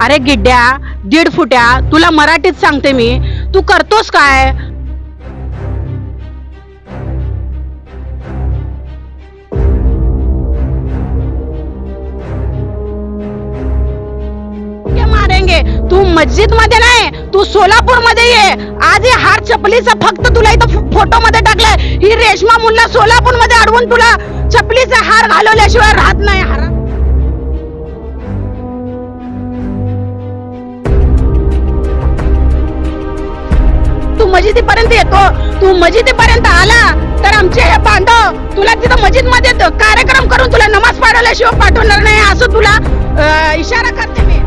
अरे गिड्ड्या दीड फुट्या तुला मराठीत सांगते मी. तू करतोस काय? मारेंगे? तू मस्जिदमध्ये नाही तू सोलापूरमध्ये ये. आज हे हार चपलीचा फक्त तुला इथं फोटो मध्ये टाकलाय. ही रेशमा मुल्ला सोलापूरमध्ये अडवून तुला चपलीचा हार घालवल्याशिवाय तू मजिदीपर्यंत आला तर आमचे हे बांधव तुला तिथं मस्जिदमध्ये कार्यक्रम करून तुला नमाज पाडवल्याशिवाय पाठवणार नाही असं तुला इशारा करते मी.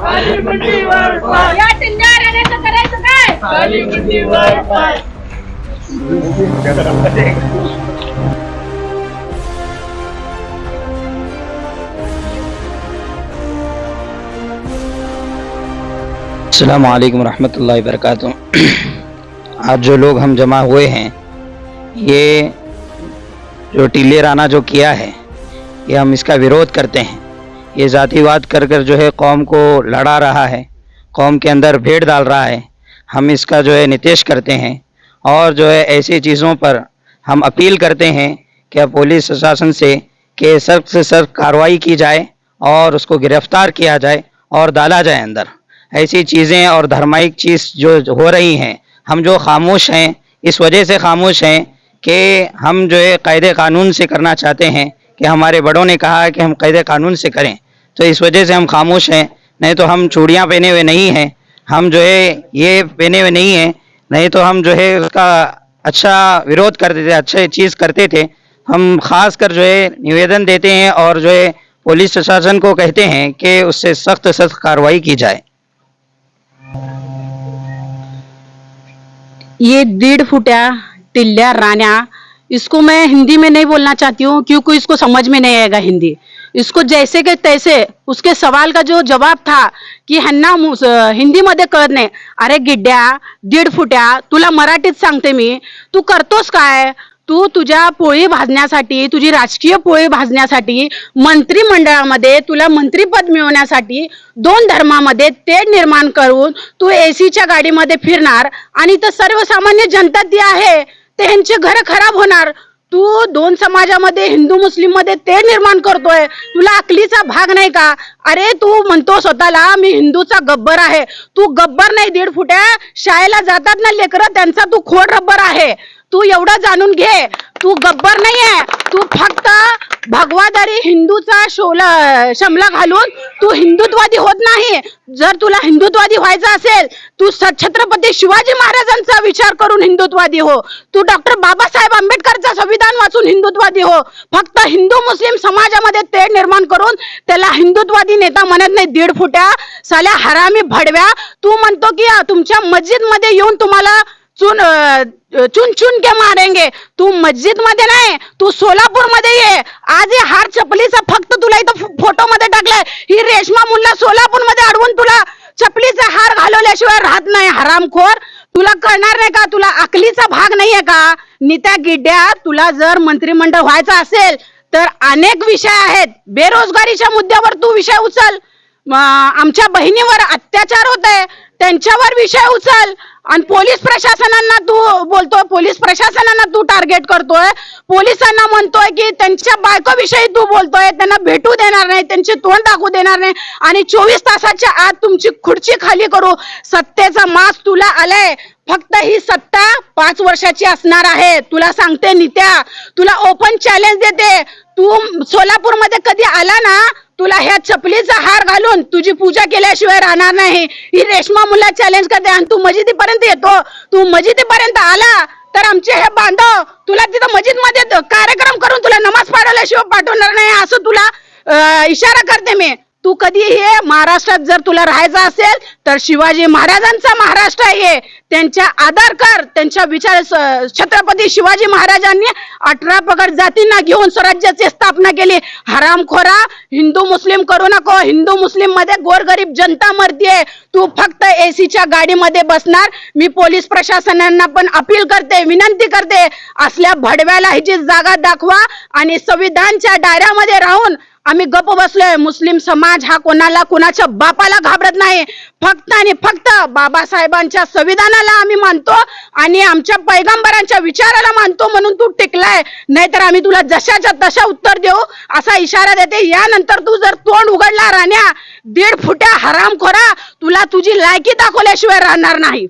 पाय. या राण्याचं करायचं काय? पाय. अल्लाम रहमतुल्लाहि वरकatuh आज जो लोग हम जमा हुए हैं ये जो टिल्ले राना जो किया है ये हम इसका विरोध करते हैं। ये जातिवाद कर कर जो है कौम को लड़ा रहा है, कौम के अंदर भेड़ डाल रहा है। हम इसका जो है नितेश करते हैं और जो है ऐसी चीज़ों पर हम अपील करते हैं कि पुलिस प्रशासन से कि सख्त से सख्त कार्रवाई की जाए और उसको गिरफ़्तार किया जाए और डाला जाए अंदर। ऐसी चीज़ें और धार्मिक चीज़ जो हो रही हैं, हम जो खामोश हैं, इस वजह से खामोश हैं कि हम जो है कायदे कानून से करना चाहते हैं कि हमारे बड़ों ने कहा है कि हम कायदे कानून से करें। तो इस वजह से हम खामोश हैं। नहीं तो हम चूड़ियाँ पहने हुए नहीं हैं। हम जो है, ये पहने हुए नहीं हैं। नहीं तो हम जो है, उसका अच्छा विरोध करते थे, अच्छे चीज़ करते थे। हम खास कर जो है, निवेदन देते हैं और जो है, पुलिस प्रशासन को कहते हैं कि उससे सख्त सख्त कार्रवाई की जाए। ये डेढ़ फुटिया टिल्ल्या रान्या इसको मैं हिंदी में नहीं बोलना चाहती हूँ क्योंकि इसको समझ में नहीं आएगा हिंदी। इसको जैसे के तैसे उसके सवाल का जो जवाब था की ह्यांना हिंदीमध्ये हिंदी मध्ये कळत नाही अरे गिड्ड्या दीड फुट्या तुला मराठीत सांगते मी तू करतोस काय? तू तुझ्या पोळी भाजण्यासाठी तुझी राजकीय पोळी भाजण्यासाठी मंत्रिमंडळामध्ये तुला मंत्रीपद मिळवण्यासाठी दोन धर्मामध्ये ते निर्माण करून तू एसीच्या गाडीमध्ये फिरणार आणि तर सर्वसामान्य जनता ती आहे. तर ह्यांचे घर खराब होणार. तू दोन समाजामध्ये हिंदू मुस्लिममध्ये ते निर्माण करतोय. तुला अकलीचा भाग नाही का? अरे तू म्हणतो स्वतःला मी हिंदूचा गब्बर आहे. तू गब्बर नाही दीड फुट्या शाळेला जातात ना लेकरं त्यांचा तू खोड रब्बर आहे. तू एवढं जाणून घे. तू गब्बर नाहीये. तू फक्त भगवादारी हिंदूचा शोला शमला घालून तू हिंदुत्वादी होत नाही. जर तुला हिंदुत्वादी व्हायचं असेल तू स- छत्रपती शिवाजी महाराजांचा विचार करून हिंदुत्वादी हो. तू डॉक्टर बाबासाहेब आंबेडकरचा संविधान वाचून हिंदुत्वादी हो. फक्त हिंदू मुस्लिम समाजामध्ये ते निर्माण करून त्याला हिंदुत्वादी नेता म्हणत नाही. दीड फुट्या साल्या हरामी भडव्या. तू म्हणतो की तुमच्या मस्जिदमध्ये येऊन तुम्हाला चुन चुन चुन के मारेंगे। तू मस्जिदमध्ये नाही तू सोलापूरमध्ये ये. आज हे हार चपलीचा फक्त तुला इथं फोटो मध्ये टाकलाय. ही रेशमा मुल्ला सोलापूरमध्ये अडवून तुला चपलीचा हार घालवल्याशिवाय राहत नाही हरामखोर. तुला कळणार नाही का? तुला अकलीचा भाग नाहीये का? नित्या गिड्ड्या तुला जर मंत्रिमंडळ व्हायचं असेल तर अनेक विषय आहेत. बेरोजगारीच्या मुद्द्यावर तू विषय उचल. आमच्या बहिणीवर अत्याचार होत आहे त्यांच्यावर विषय उचल. आणि पोलीस प्रशासनांना तू बोलतोय पोलीस प्रशासनांना तू टार्गेट करतोय. पोलिसांना म्हणतोय की त्यांच्या बायकोविषयी तू बोलतोय त्यांना भेटू देणार नाही त्यांचे तोंड दाखवू देणार नाही. आणि चोवीस तासाच्या आत तुमची खुर्ची खाली करू. सत्तेचा मास तुला आलाय. फक्त ही सत्ता पाच वर्षाची असणार आहे. तुला सांगते नित्या. तुला ओपन चॅलेंज देते. तू सोलापूरमध्ये कधी आला ना तुला ह्या चपलीचा हार घालून तुझी पूजा केल्याशिवाय राहणार नाही. ही रेशमा मुला चॅलेंज करते आणि तू मजिदीपर्यंत येतो. तू मजिदीपर्यंत आला तर आमचे हे बांधव तुला तिथं मस्जिदमध्ये कार्यक्रम करून तुला नमाज पाडवल्याशिवाय पाठवणार नाही असं तुला इशारा करते मी. तू कधी हे महाराष्ट्रात जर तुला राहायचं असेल तर शिवाजी महाराजांचा महाराष्ट्र आहे. त्यांच्या आधार कर त्यांच्या विचार स- छत्रपती शिवाजी महाराजांनी अठरा पगड जातींना घेऊन स्वराज्याची स्थापना केली. हरामखोरा हिंदू मुस्लिम करू नको. हिंदू मुस्लिममध्ये गोरगरीब जनता मरतीये तू फक्त एसीच्या गाडीमध्ये बसणार. मी पोलीस प्रशासनांना पण अपील करते विनंती करते. असल्या भडव्याला हिची जागा दाखवा आणि संविधानच्या डायऱ्यामध्ये राहून आम्ही गप बसलोय. मुस्लिम समाज हा कोणाला कोणाच्या बापाला घाबरत नाही. फक्त आणि फक्त बाबासाहेबांच्या संविधानाला आम्ही मानतो आणि आमच्या पैगंबरांच्या विचाराला मानतो म्हणून तू टिकलाय. नाहीतर आम्ही तुला जशाच्या तशा उत्तर देऊ असा इशारा देते. यानंतर तू जर तोंड उघडला राहण्या दीड फुट्या हरामखोरा तुला तुझी लायकी दाखवल्याशिवाय राहणार नाही.